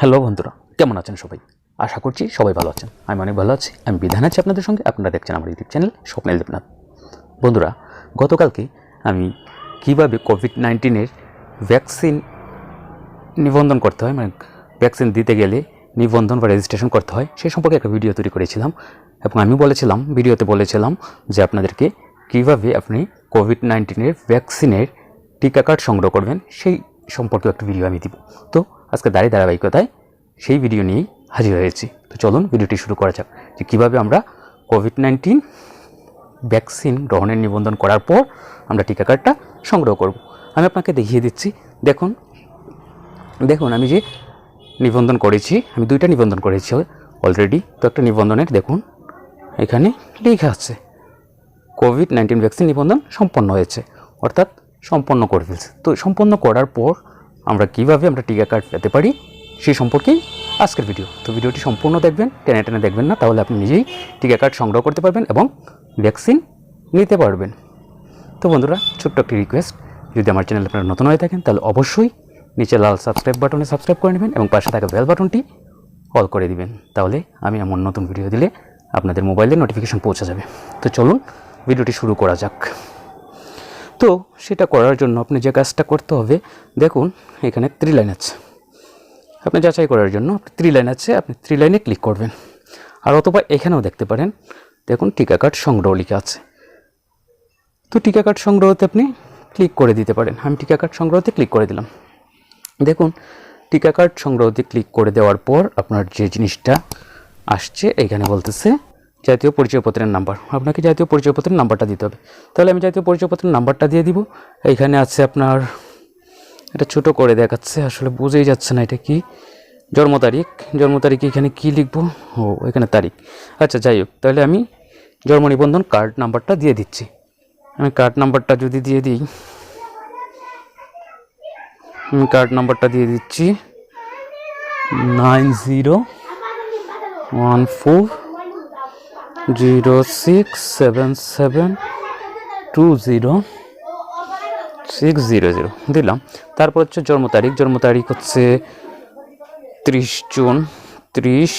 Hello বন্ধুরা, কেমন আছেন সবাই? আশা করছি সবাই ভালো আছেন। আমি অনেক ভালো আছি, আমি বিধান আছি আপনাদের সঙ্গে। আপনারা দেখছেন আমার ইউটিউব চ্যানেল স্বপ্নেল দেবনাথ। বন্ধুরা, গতকালকে আমি কীভাবে কোভিড নাইন্টিনের ভ্যাকসিন নিবন্ধন করতে হয় মানে ভ্যাকসিন দিতে গেলে নিবন্ধন বা রেজিস্ট্রেশন করতে হয় সেই সম্পর্কে একটা ভিডিও তৈরি করেছিলাম। এবং আমি বলেছিলাম ভিডিওতে বলেছিলাম যে আপনাদেরকে কীভাবে আপনি কোভিড নাইন্টিনের ভ্যাকসিনের টিকা কার্ড সংগ্রহ করবেন, সেই সম্পর্কে একটা ভিডিও আমি দিব। তো আজকে দাঁড়িয়ে ধারাবাহিকতায় সেই ভিডিও নিয়েই হাজির হয়েছি। তো চলুন ভিডিওটি শুরু করা যাক। যে কীভাবে আমরা কোভিড নাইন্টিন ভ্যাকসিন গ্রহণের নিবন্ধন করার পর আমরা টিকা কার্ডটা সংগ্রহ করব। আমি আপনাকে দেখিয়ে দিচ্ছি। দেখুন দেখুন আমি যে নিবন্ধন করেছি, আমি দুইটা নিবন্ধন করেছি অলরেডি তো একটা নিবন্ধনের, দেখুন, এখানে লেখা আছে কোভিড নাইন্টিন ভ্যাকসিন নিবন্ধন সম্পন্ন হয়েছে, অর্থাৎ সম্পন্ন করে ফেলছে। তো সম্পন্ন করার পর আমরা কীভাবে আমরা টিকা কার্ড পেতে পারি সেই সম্পর্কেই আজকের ভিডিও তো ভিডিওটি সম্পূর্ণ দেখবেন, টেনে টেনে দেখবেন না, তাহলে আপনি নিজেই টিকা কার্ড সংগ্রহ করতে পারবেন এবং ভ্যাকসিন নিতে পারবেন। তো বন্ধুরা, ছোট্ট একটি রিকোয়েস্ট যদি আমার চ্যানেল আপনারা নতুন হয়ে থাকেন, তাহলে অবশ্যই নিচে লাল সাবস্ক্রাইব বাটনে সাবস্ক্রাইব করে নেবেন এবং পাশে থাকা বেল বাটনটি অল করে দিবেন। তাহলে আমি এমন নতুন ভিডিও দিলে আপনাদের মোবাইলে নোটিফিকেশন পৌঁছে যাবে। তো চলুন ভিডিওটি শুরু করা যাক। তো সেটা করার জন্য আপনি যে কাজটা করতে হবে, দেখুন, এখানে থ্রি লাইন আছে। আপনি যাচাই করার জন্য থ্রি লাইন আছে, আপনি থ্রি লাইনে ক্লিক করবেন। আর অথবা এখানেও দেখতে পারেন, দেখুন, টিকা কার্ড সংগ্রহ লেখা আছে। তো টিকা কার্ড সংগ্রহতে আপনি ক্লিক করে দিতে পারেন। আমি টিকা কার্ড সংগ্রহতে ক্লিক করে দিলাম। দেখুন, টিকা কার্ড সংগ্রহতে ক্লিক করে দেওয়ার পর আপনার যে জিনিসটা আসছে, এখানে বলতেছে জাতীয় পরিচয়পত্রের নাম্বার আপনাকে জাতীয় পরিচয়পত্রের নাম্বারটা দিতে হবে। তাহলে আমি জাতীয় পরিচয়পত্রের নাম্বারটা দিয়ে দিব। এইখানে আছে আপনার, এটা ছোট করে দেখাচ্ছে, আসলে বুঝেই যাচ্ছে না এটা কি। জন্ম তারিখ। জন্ম তারিখ এখানে কি লিখব? ও, এখানে তারিখ। আচ্ছা যাই হোক, তাহলে আমি জন্ম নিবন্ধন কার্ড নাম্বারটা দিয়ে দিচ্ছি। আমি কার্ড নাম্বারটা যদি দিয়ে দিই, আমি কার্ড নাম্বারটা দিয়ে দিচ্ছি nine zero one four zero six seven seven two zero six zero zero. দিলাম। তারপর হচ্ছে জন্ম তারিখ। জন্ম তারিখ হচ্ছে ত্রিশ জুন ত্রিশ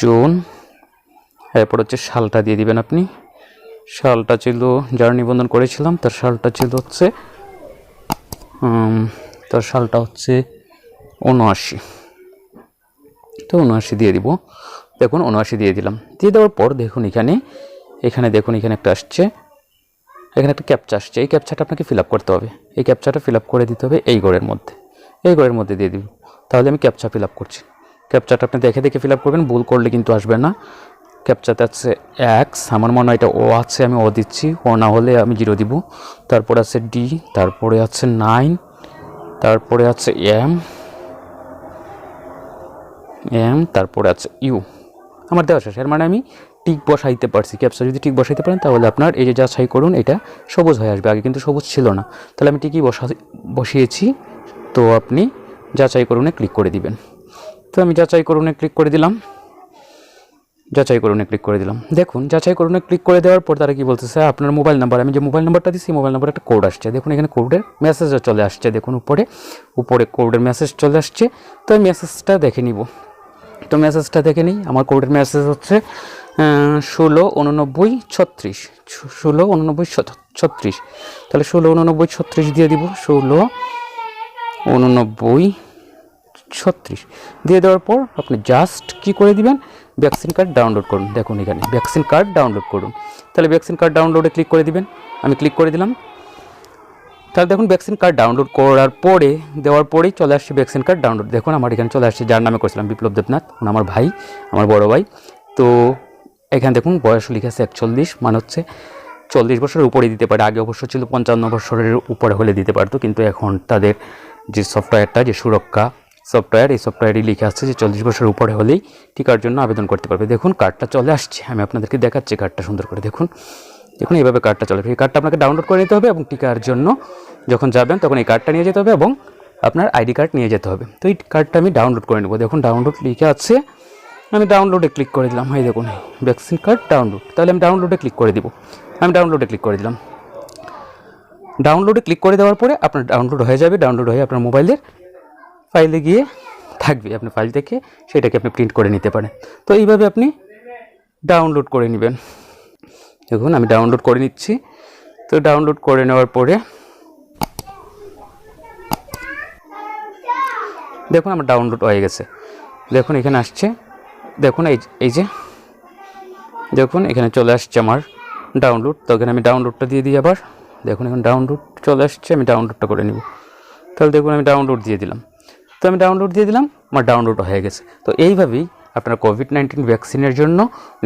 জুন। এরপর হচ্ছে সালটা দিয়ে দিবেন আপনি। সালটা ছিল, যার নিবন্ধন করেছিলাম, তার সালটা ছিল হচ্ছে তার সালটা হচ্ছে উনআশি তো উনআশি দিয়ে দিব। দেখুন, উনআশি দিয়ে দিলাম। দিয়ে দেওয়ার পর দেখুন এখানে এখানে দেখুন, এখানে একটা আসছে। এখানে একটা ক্যাপচা আসছে। এই ক্যাপচাটা আপনাকে ফিল করতে হবে। এই ক্যাপচাটা ফিল করে দিতে হবে এই ঘরের মধ্যে। এই ঘরের মধ্যে দিয়ে দিব। তাহলে আমি ক্যাপচা ফিল করছি। ক্যাপচাটা আপনি দেখে দেখে ফিল করবেন, ভুল করলে কিন্তু আসবে না। ক্যাপচাতে আছে এক্স আমার মনে হয় এটা ও আছে, আমি ও দিচ্ছি। ও না হলে আমি জিরো দিব। তারপরে আছে ডি তারপরে আছে নাইন তারপরে আছে এম এম তারপরে আছে ইউ আমার দেওয়া শেষ। এর মানে আমি টিক বসাইতে পারছি। ক্যাপসা যদি টিক বসাইতে পারেন, তাহলে আপনার এই যে যাচাই করুন, এটা সবুজ হয়ে আসবে। আগে কিন্তু সবুজ ছিল না। তাহলে আমি টিকই বসা, বসিয়েছি। তো আপনি যাচাই করুনে ক্লিক করে দিবেন। তো আমি যাচাই করুনে ক্লিক করে দিলাম। যাচাই করুনে ক্লিক করে দিলাম। দেখুন যাচাই করুনে ক্লিক করে দেওয়ার পর তারা কি বলতেছে, আপনার মোবাইল নাম্বার, আমি যে মোবাইল নাম্বারটা দিচ্ছি মোবাইল নাম্বার একটা কোড আসছে। দেখুন, এখানে কোডের মেসেজ চলে আসছে। দেখুন, উপরে উপরে কোডের মেসেজ চলে আসছে। তো আমি মেসেজটা দেখে নিব। তো মেসেজটা দেখে নিই। আমার কোডের মেসেজ হচ্ছে ষোলো উননব্বই ছত্রিশ। ষোলো উননব্বই ছত্রিশ। তাহলে ষোলো উননব্বই ছত্রিশ দিয়ে দিব। ষোলো উননব্বই ছত্রিশ। দিয়ে দেওয়ার পর আপনি জাস্ট কি করে দিবেন? ভ্যাকসিন কার্ড ডাউনলোড করুন। দেখুন এখানে ভ্যাকসিন কার্ড ডাউনলোড করুন। তাহলে ভ্যাকসিন কার্ড ডাউনলোডে ক্লিক করে দিবেন। আমি ক্লিক করে দিলাম। তাহলে দেখুন ভ্যাকসিন কার্ড ডাউনলোড করার পরে, দেওয়ার পরেই চলে আসছে ভ্যাকসিন কার্ড ডাউনলোড দেখুন আমার এখানে চলে আসছে, যার নামে করেছিলাম বিপ্লব দেবনাথ আমার ভাই, আমার বড় ভাই। তো এখানে দেখুন বয়স লিখে আছে একচল্লিশ মানে হচ্ছে চল্লিশ বছরের উপরে দিতে পারে। আগে অবশ্য ছিল পঞ্চান্ন বছরের উপরে হলে দিতে পারতো, কিন্তু এখন তাদের যে সফটওয়্যারটা যে সুরক্ষা সফটওয়্যার এই সফটওয়্যারই লিখে আসছে যে চল্লিশ বছরের উপরে হলেই টিকার জন্য আবেদন করতে পারবে। দেখুন কার্ডটা চলে আসছে, আমি আপনাদেরকে দেখাচ্ছি কার্ডটা সুন্দর করে। দেখুন দেখুন, এইভাবে কার্ডটা চলে। এই কার্ডটা আপনাকে ডাউনলোড করে নিতে হবে এবং টিকার জন্য যখন যাবেন, তখন এই কার্ডটা নিয়ে যেতে হবে এবং আপনার আইডি কার্ড নিয়ে যেতে হবে। তো এই কার্ডটা আমি ডাউনলোড করে নেব। দেখুন ডাউনলোড লিখে আছে। আমি ডাউনলোডে ক্লিক করে দিলাম। এই দেখুন ভ্যাকসিন কার্ড ডাউনলোড তাহলে আমি ডাউনলোডে ক্লিক করে দিব। আমি ডাউনলোডে ক্লিক করে দিলাম। ডাউনলোডে ক্লিক করে দেওয়ার পরে আপনার ডাউনলোড হয়ে যাবে। ডাউনলোড হয়ে আপনার মোবাইলের ফাইলে গিয়ে থাকবে। আপনি ফাইল থেকে সেটাকে আপনি প্রিন্ট করে নিতে পারেন। তো এইভাবে আপনি ডাউনলোড করে নেবেন। দেখুন, আমি ডাউনলোড করে নিচ্ছি। তো ডাউনলোড করে নেওয়ার পরে দেখুন, আমার ডাউনলোড হয়ে গেছে। দেখুন, এখানে আসছে। দেখুন, এই এই যে, দেখুন, এখানে চলে আসছে আমার ডাউনলোড তো এখানে আমি ডাউনলোডটা দিয়ে দিই আবার। দেখুন, এখন ডাউনলোড চলে আসছে, আমি ডাউনলোডটা করে নিব। তাহলে দেখুন, আমি ডাউনলোড দিয়ে দিলাম। তো আমি ডাউনলোড দিয়ে দিলাম, আমার ডাউনলোড হয়ে গেছে। তো এইভাবেই আপনারা কোভিড নাইন্টিন ভ্যাকসিনের জন্য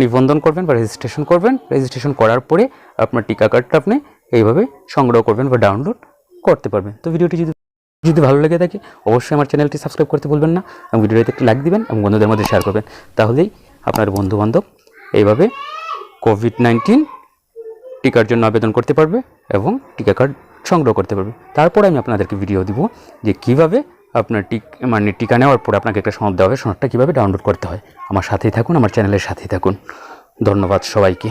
নিবন্ধন করবেন বা রেজিস্ট্রেশন করবেন। রেজিস্ট্রেশন করার পরে আপনার টিকা কার্ডটা আপনি এইভাবে সংগ্রহ করবেন বা ডাউনলোড করতে পারবেন। তো ভিডিওটি যদি যদি ভালো লেগে থাকে, অবশ্যই আমার চ্যানেলটি সাবস্ক্রাইব করতে ভুলবেন না এবং ভিডিওতে একটি লাইক দিবেন এবং বন্ধুদের মধ্যে শেয়ার করবেন। তাহলেই আপনার বন্ধুবান্ধব এইভাবে কোভিড নাইন্টিন টিকার জন্য আবেদন করতে পারবে এবং টিকা কার্ড সংগ্রহ করতে পারবে। তারপরে আমি আপনাদেরকে ভিডিও দিব যে কীভাবে আপনার টিক মানে টিকা নেওয়ার পরে আপনাকে একটা সনদ দেওয়া হবে। সনদটা কীভাবে ডাউনলোড করতে হয়? আমার সাথেই থাকুন, আমার চ্যানেলের সাথেই থাকুন। ধন্যবাদ সবাইকে।